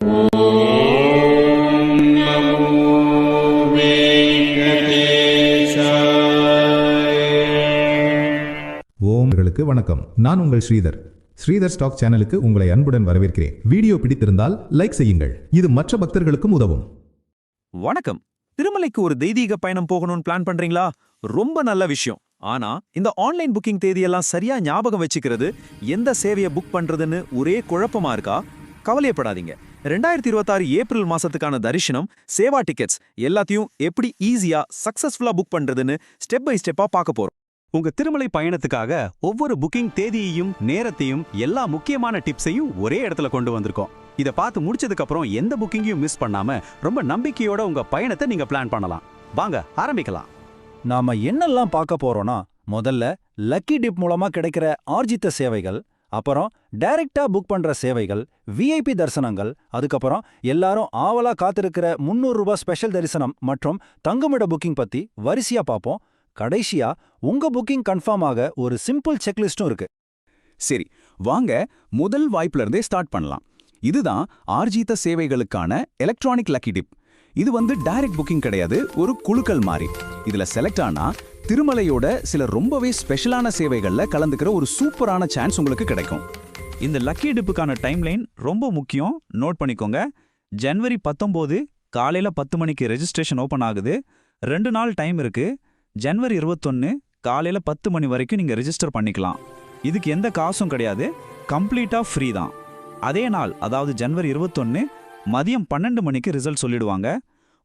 ஓம்களுக்கு வணக்கம். நான் உங்கள் ஸ்ரீதர். ஸ்ரீதர் ஸ்டாக் சேனலுக்கு உங்களை அன்புடன் வரவேற்கிறேன். வீடியோ பிடித்திருந்தால் லைக் செய்யுங்கள். இது மற்ற பக்தர்களுக்கும் உதவும். வணக்கம். திருமலைக்கு ஒரு தெய்வீக பயணம் போகணும்னு பிளான் பண்றீங்களா? ரொம்ப நல்ல விஷயம். ஆனா இந்த ஆன்லைன் புக்கிங் தேதியெல்லாம் சரியா ஞாபகம் வச்சுக்கிறது எந்த சேவையை புக் பண்றதுன்னு ஒரே குழப்பமா இருக்கா? கவலையப்படாதீங்க. ரெண்டாயிரத்தி இருபத்தாறு ஏப்ரல் மாசத்துக்கான தரிசனம் சேவா டிக்கெட்ஸ் எல்லாத்தையும் எப்படி ஈஸியா சக்சஸ்ஃபுல்லா புக் பண்றதுன்னு ஸ்டெப் பை ஸ்டெப்பா பார்க்க போறோம். உங்க திருமலை பயணத்துக்காக ஒவ்வொரு புக்கிங் தேதியையும் நேரத்தையும் எல்லா முக்கியமான டிப்ஸையும் ஒரே இடத்துல கொண்டு வந்திருக்கோம். இத பார்த்து முடிச்சதுக்கு அப்புறம் எந்த புக்கிங்கையும் மிஸ் பண்ணாம ரொம்ப நம்பிக்கையோட உங்க பயணத்தை நீங்க பிளான் பண்ணலாம். வாங்க ஆரம்பிக்கலாம். நாம என்னெல்லாம் பார்க்க போறோம்னா முதல்ல லக்கி டிப் மூலமா கிடைக்கிற ஆர்ஜித்த சேவைகள் அப்புறம் டைரக்டா புக் பண்ற சேவைகள் விஐபி தரிசனங்கள் அதுக்கப்புறம் எல்லாரும் ஆவலா காத்திருக்கிற 300 ரூபாய் ஸ்பெஷல் தரிசனம் மற்றும் தங்குமிட புக்கிங் பத்தி வரிசையா பார்ப்போம். கடைசியா உங்க புக்கிங் கன்ஃபார்ம் ஆக ஒரு சிம்பிள் செக்லிஸ்டும் இருக்கு. சரி வாங்க முதல் வாய்ப்புல இருந்தே ஸ்டார்ட் பண்ணலாம். இதுதான் ஆர்ஜித சேவைகளுக்கான எலக்ட்ரானிக் லக்கி டிப் இது வந்து டைரக்ட் புக்கிங் கிடையாது ஒரு குழுக்கள் மாதிரி இதுல செலக்ட் ஆனா திருமலையோட சில ரொம்பவே ஸ்பெஷலான சேவைகளில் கலந்துக்கிற ஒரு சூப்பரான சான்ஸ் உங்களுக்கு கிடைக்கும். இந்த லக்கி டிப்புக்கான டைம்லைன் ரொம்ப முக்கியம். நோட் பண்ணிக்கோங்க. ஜனவரி பத்தொம்போது காலையில் பத்து மணிக்கு ரெஜிஸ்ட்ரேஷன் ஓப்பன் ஆகுது. ரெண்டு நாள் டைம் இருக்கு. ஜனவரி இருபத்தொன்னு காலையில் பத்து மணி வரைக்கும் நீங்கள் ரெஜிஸ்டர் பண்ணிக்கலாம். இதுக்கு எந்த காசும் கிடையாது. கம்ப்ளீட்டாக ஃப்ரீ தான். அதே நாள் அதாவது ஜனவரி இருபத்தொன்னு மதியம் பன்னெண்டு மணிக்கு ரிசல்ட் சொல்லிடுவாங்க.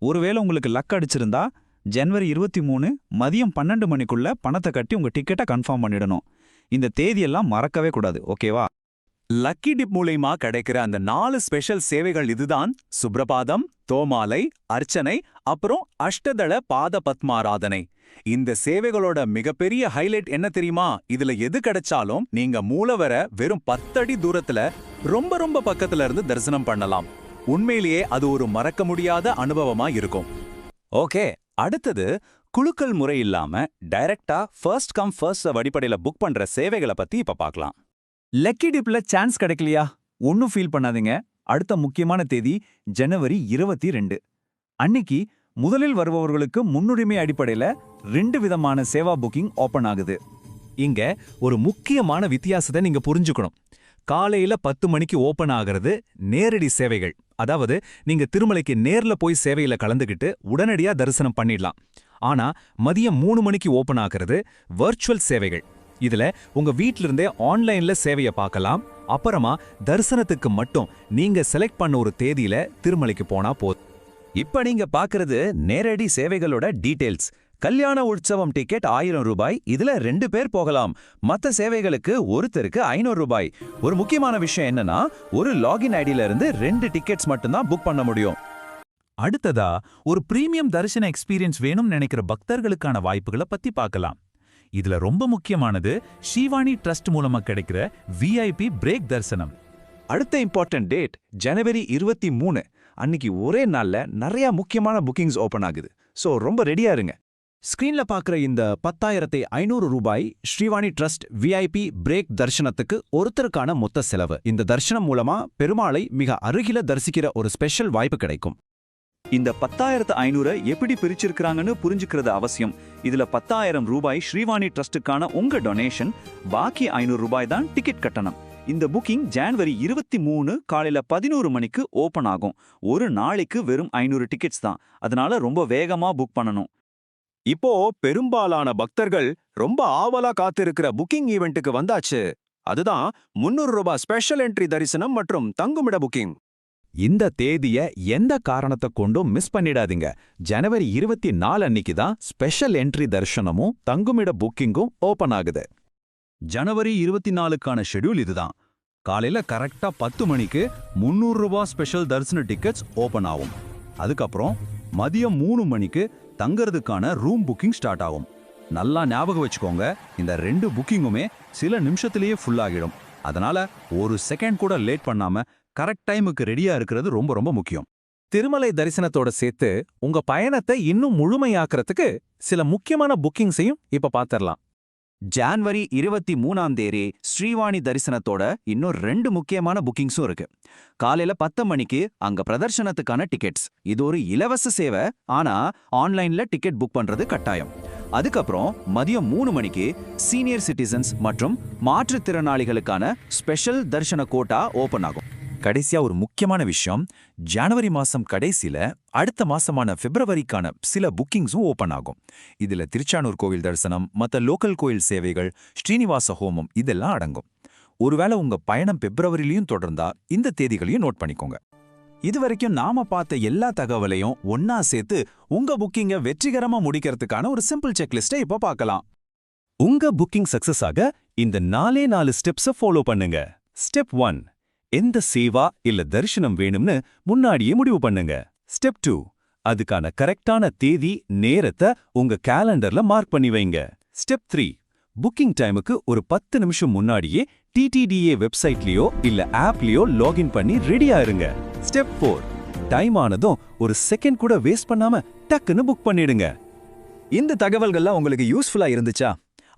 ஒருவேளை உங்களுக்கு லக் அடிச்சிருந்தா ஜனவரி இருபத்தி மூணு மதியம் பன்னெண்டு மணிக்குள்ள பணத்தை கட்டி உங்க டிக்கெட்டை கன்ஃபார்ம் பண்ணிடணும். இந்த தேதியெல்லாம் மறக்கவே கூடாது ஓகேவா லக்கி டிப் மூலியமா கிடைக்கிற அந்த நாலு ஸ்பெஷல் சேவைகள் இதுதான். சுப்ரபாதம் தோமாலை அர்ச்சனை அப்புறம் அஷ்டதள பாத பத்மாராதனை. இந்த சேவைகளோட மிகப்பெரிய ஹைலைட் என்ன தெரியுமா? இதுல எது கிடைச்சாலும் நீங்க மூலவர வெறும் பத்தடி தூரத்துல ரொம்ப ரொம்ப பக்கத்துல இருந்து தரிசனம் பண்ணலாம். உண்மையிலேயே அது ஒரு மறக்க முடியாத அனுபவமா இருக்கும். ஓகே அடுத்தது குழுக்கள் முறை இல்லாம டைரக்டா ஃபர்ஸ்ட் கம் ஃபர்ஸ்ட் அடிப்படையில புக் பண்ற சேவைகளை பத்தி இப்ப பார்க்கலாம் லக்கி டிப்ல சான்ஸ் கிடைக்கலையா? ஒன்னும் ஃபீல் பண்ணாதீங்க. அடுத்த முக்கியமான தேதி ஜனவரி இருபத்தி ரெண்டு. அன்னிக்கு முதலில் வருபவர்களுக்கு முன்னுரிமை அடிப்படையில ரெண்டு விதமான சேவா புக்கிங் ஓபன் ஆகுது. இங்க ஒரு முக்கியமான வித்தியாசத்தை நீங்க புரிஞ்சுக்கணும். காலையில பத்து மணிக்கு ஓபன் ஆகிறது நேரடி சேவைகள். அதாவது நீங்க திருமலைக்கு நேர்ல போய் சேவையில கலந்துகிட்டு உடனடியா தரிசனம் பண்ணிடலாம். ஆனா மதியம் மூணு மணிக்கு ஓபன் ஆகிறது வர்ச்சுவல் சேவைகள். இதுல உங்க வீட்டிலிருந்தே இருந்தே ஆன்லைன்ல சேவையை பார்க்கலாம். அப்புறமா தரிசனத்துக்கு மட்டும் நீங்க செலக்ட் பண்ண ஒரு தேதியில திருமலைக்கு போனா போதும். இப்ப நீங்க பாக்குறது நேரடி சேவைகளோட டீடைல்ஸ் கல்யாண உற்சவம் டிக்கெட் ஆயிரம் ரூபாய். இதுல ரெண்டு பேர் போகலாம். மத்த சேவைகளுக்கு ஒருத்தருக்கு ஐநூறு ரூபாய். ஒரு முக்கியமான விஷயம் என்னன்னா ஒரு லாகின் ஐடியில இருந்து ரெண்டு டிக்கெட்ஸ் மட்டும்தான் புக் பண்ண முடியும். அடுத்ததா ஒரு பிரீமியம் தரிசன எக்ஸ்பீரியன்ஸ் வேணும்னு நினைக்கிற பக்தர்களுக்கான வாய்ப்புகளை பத்தி பார்க்கலாம். இதுல ரொம்ப முக்கியமானது ஷீவானி ட்ரஸ்ட் மூலமா கிடைக்கிற விஐபி பிரேக் தரிசனம். அடுத்த இம்பார்ட்டன்ட் டேட் ஜனவரி இருபத்தி மூணு. அன்னைக்கு ஒரே நாள்ல நிறைய முக்கியமான புக்கிங்ஸ் ஓபன் ஆகுது. சோ ரொம்ப ரெடியா இருங்க. ஸ்கிரீன்ல பார்க்குற இந்த பத்தாயிரத்தை ஐநூறு ரூபாய் ஸ்ரீவாணி ட்ரஸ்ட் விஐபி பிரேக் தர்ஷனத்துக்கு ஒருத்தருக்கான மொத்த செலவு. இந்த தர்ஷனம் மூலமா பெருமாளை மிக அருகில தரிசிக்கிற ஒரு ஸ்பெஷல் வாய்ப்பு கிடைக்கும். இந்த பத்தாயிரத்து ஐநூறு எப்படி பிரிச்சிருக்கிறாங்கன்னு புரிஞ்சுக்கிறது அவசியம். இதுல பத்தாயிரம் ரூபாய் ஸ்ரீவாணி ட்ரஸ்ட்டுக்கான உங்க டொனேஷன் பாக்கி ஐநூறு ரூபாய் தான் டிக்கெட் கட்டணம். இந்த புக்கிங் ஜான்வரி இருபத்தி மூணு காலையில பதினோரு மணிக்கு ஓபன் ஆகும். ஒரு நாளைக்கு வெறும் ஐநூறு டிக்கெட்ஸ் தான். அதனால ரொம்ப வேகமா புக் பண்ணணும். இப்போ பெரும்பாலான பக்தர்கள் ரொம்ப ஆவலா காத்திருக்கிற புக்கிங் ஈவெண்ட்டுக்கு வந்தாச்சு. அதுதான் முன்னூறு ரூபாய் ஸ்பெஷல் என்ட்ரி தரிசனம் மற்றும் தங்குமிட புக்கிங் இந்த தேதிய எந்த காரணத்தை கொண்டும் மிஸ் பண்ணிடாதீங்க. ஜனவரி இருபத்தி நாலு அன்னைக்கு தான் ஸ்பெஷல் என்ட்ரி தரிசனமும் தங்குமிட புக்கிங்கும் ஓபன் ஆகுது. ஜனவரி இருபத்தி நாலுக்கான ஷெட்யூல் இதுதான். காலையில கரெக்டா பத்து மணிக்கு முந்நூறு ரூபாய் ஸ்பெஷல் தரிசன டிக்கெட்ஸ் ஓபன் ஆகும். அதுக்கப்புறம் மதியம் மூணு மணிக்கு தங்கறதுக்கான ரூம் புக்கிங் ஸ்டார்ட் ஆகும். நல்லா ஞாபகம் வச்சுக்கோங்க இந்த ரெண்டு புக்கிங்குமே சில நிமிஷத்திலேயே ஃபுல் ஆகிடும். அதனால ஒரு செகண்ட் கூட லேட் பண்ணாம கரெக்ட் டைமுக்கு ரெடியா இருக்கிறது ரொம்ப ரொம்ப முக்கியம். திருமலை தரிசனத்தோட சேர்த்து உங்க பயணத்தை இன்னும் முழுமையாக்குறதுக்கு சில முக்கியமான புக்கிங்ஸையும் இப்ப பாத்திரலாம். ஜான்வரி இருபத்தி மூணாம் தேதி ஸ்ரீவாணி தரிசனத்தோட இன்னும் ரெண்டு முக்கியமான புக்கிங்ஸும் இருக்கு. காலையில பத்து மணிக்கு அங்க பிரதர்ஷனத்துக்கான டிக்கெட்ஸ். இது ஒரு இலவச சேவை ஆனா ஆன்லைன்ல டிக்கெட் புக் பண்றது கட்டாயம். அதுக்கப்புறம் மதியம் மூணு மணிக்கு சீனியர் சிட்டிசன்ஸ் மற்றும் மாற்றுத்திறனாளிகளுக்கான ஸ்பெஷல் தர்ஷன கோட்டா ஓபன் ஆகும். கடைசியா ஒரு முக்கியமான விஷயம். ஜனவரி மாசம் கடைசியில அடுத்த மாசமான பிப்ரவரிக்கான சில புக்கிங்ஸும் ஓபன் ஆகும். இதுல திருச்சானூர் கோவில் தரிசனம் மத்த லோக்கல் கோயில் சேவைகள் ஸ்ரீனிவாச ஹோமம் இதெல்லாம் அடங்கும். ஒருவேளை உங்க பயணம் பிப்ரவரிலையும் தொடர்ந்தா இந்த தேதிகளையும் நோட் பண்ணிக்கோங்க. இதுவரைக்கும் நாம பார்த்த எல்லா தகவலையும் ஒன்னா சேர்த்து உங்க புக்கிங்க வெற்றிகரமா முடிக்கிறதுக்கான ஒரு சிம்பிள் செக்லிஸ்டை இப்ப பார்க்கலாம். உங்க புக்கிங் சக்சஸ் ஆக இந்த நாலே நாலு ஸ்டெப்ஸ ஃபாலோ பண்ணுங்க. ஸ்டெப் ஒன் எந்த சேவா இல்ல தரிசனம் வேணும்னு முன்னாடியே முடிவு பண்ணுங்க. ஸ்டெப் டூ அதுக்கான கரெக்டான தேதி நேரத்தை உங்க கேலண்டர்ல மார்க் பண்ணி வைங்க. ஸ்டெப் த்ரீ புக்கிங் டைமுக்கு ஒரு பத்து நிமிஷம் முன்னாடியே டிடிடிஏ வெப்சைட்லயோ இல்ல ஆப்லயோ லாகின் பண்ணி ரெடியா இருங்க ஸ்டெப் ஃபோர் டைம் ஆனதும் ஒரு செகண்ட் கூட வேஸ்ட் பண்ணாம டக்குன்னு புக் பண்ணிடுங்க. இந்த தகவல்கள்லாம் உங்களுக்கு யூஸ்ஃபுல்லா இருந்துச்சா?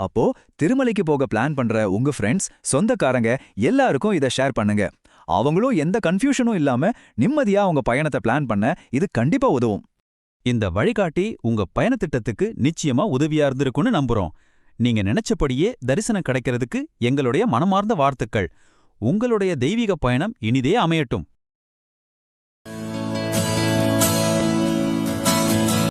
அப்போ திருமலைக்கு போக பிளான் பண்ற உங்க ஃப்ரெண்ட்ஸ் சொந்தக்காரங்க எல்லாருக்கும் இதை ஷேர் பண்ணுங்க. அவங்களும் எந்த கன்ஃபியூஷனும் இல்லாம நிம்மதியா அவங்க பயணத்தை பிளான் பண்ண இது கண்டிப்பா உதவும். இந்த வழிகாட்டி உங்க பயணத்திட்டத்துக்கு நிச்சயமா உதவியா இருந்திருக்கும்னு நம்புறோம். நீங்க நினைச்சபடியே தரிசனம் கிடைக்கிறதுக்கு எங்களுடைய மனமார்ந்த வாழ்த்துக்கள். உங்களுடைய தெய்வீக பயணம் இனிதே அமையட்டும்.